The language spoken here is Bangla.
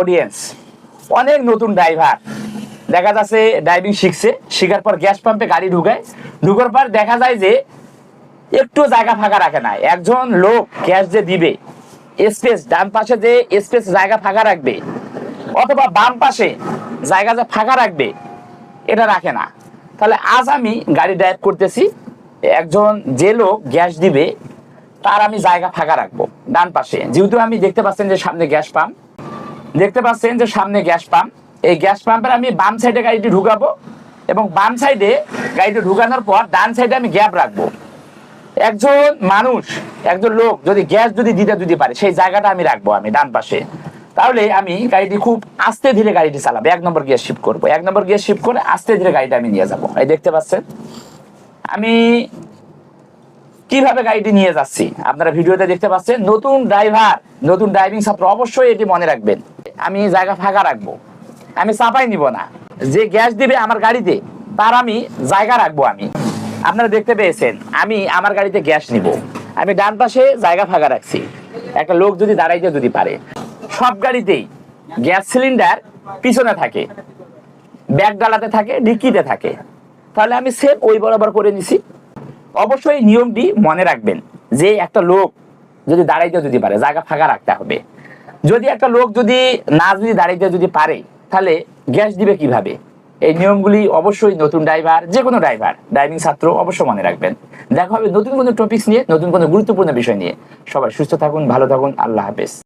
অডিয়েন্স অনেক নতুন ড্রাইভার দেখা যাচ্ছে ড্রাইভিং শিখছে, শিখার পর গ্যাস পাম্পে গাড়ি ঢুকায়। ঢুকার পর দেখা যায় যে একটু জায়গা ফাঁকা রাখে না একজন লোক গ্যাস যে দিবে স্পেস ডান পাশে যে স্পেস জায়গা ফাঁকা রাখবে, অথবা বাম পাশে জায়গা যে ফাঁকা রাখবে, এটা রাখে না। তাহলে আজ আমি গাড়ি ড্রাইভ করতেছি, একজন যে লোক গ্যাস দিবে, তার আমি জায়গা ফাঁকা রাখব, ডান পাশে। যেহেতু আমি দেখতে পাচ্ছেন যে সামনে গ্যাস পাম্প দেখতে পাচ্ছেন যে সামনে গ্যাস পাম্প। এই গ্যাস পাম্পের আমি বাম সাইডে গাড়িটি ঢুকাবো এবং বাম সাইডে গাড়িটি ঢুকানোর পর ডান সাইডে আমি গ্যাপ রাখব। একজন মানুষ, একজন লোক যদি গ্যাস যদি দিতে যদি পারে, সেই জায়গাটা আমি রাখব আমি ডান পাশে। তাহলে আমি গাড়িটি খুব আস্তে ধীরে গাড়িটি চালাবো। এক নম্বর গিয়ার শিফট করব। এক নম্বর গিয়ার শিফট করে আস্তে ধীরে গাড়িটা আমি নিয়ে যাব। এই দেখতে পাচ্ছেন? আমি কীভাবে গাড়িটি নিয়ে যাচ্ছি? আপনারা ভিডিওতে দেখতে পাচ্ছেন, নতুন ড্রাইভার, নতুন ড্রাইভিং ছাত্র অবশ্যই এটি মনে রাখবেন। আমি জায়গা ফাঁকা রাখব। আমি চাপাই নিব না। যে গ্যাস দিবে আমার গাড়িতে, তার আমি জায়গা রাখব আমি। আপনারা দেখতে পেয়েছেন, আমি আমার গাড়িতে গ্যাস নিব। আমি ডান পাশে জায়গা ফাঁকা রাখছি। একটা লোক যদি দাঁড়াইতে যদি পারে। সব গাড়িতেই গ্যাস সিলিন্ডার পিছনে থাকে। ব্যাগ ডালাতে থাকে, ডিক্কিতে থাকে। তাহলে আমি সেফ ওই বরাবর করে নিছি। অবশ্যই নিয়মটি মনে রাখবেন যে একটা লোক যদি দাঁড়াইতে যদি পারে, জায়গা ফাঁকা রাখতে হবে। যদি একটা লোক যদি না যদি দাঁড়াইতে যদি পারে, তাহলে গ্যাস দিবে কীভাবে? এই নিয়মগুলি অবশ্যই নতুন ড্রাইভার যে কোনো ড্রাইভার, ড্রাইভিং ছাত্র অবশ্যই মনে রাখবেন। দেখা হবে নতুন কোনো টপিকস নিয়ে, নতুন কোনো গুরুত্বপূর্ণ বিষয় নিয়ে। সবাই সুস্থ থাকুন, ভালো থাকুন, আল্লাহ হাফেজ।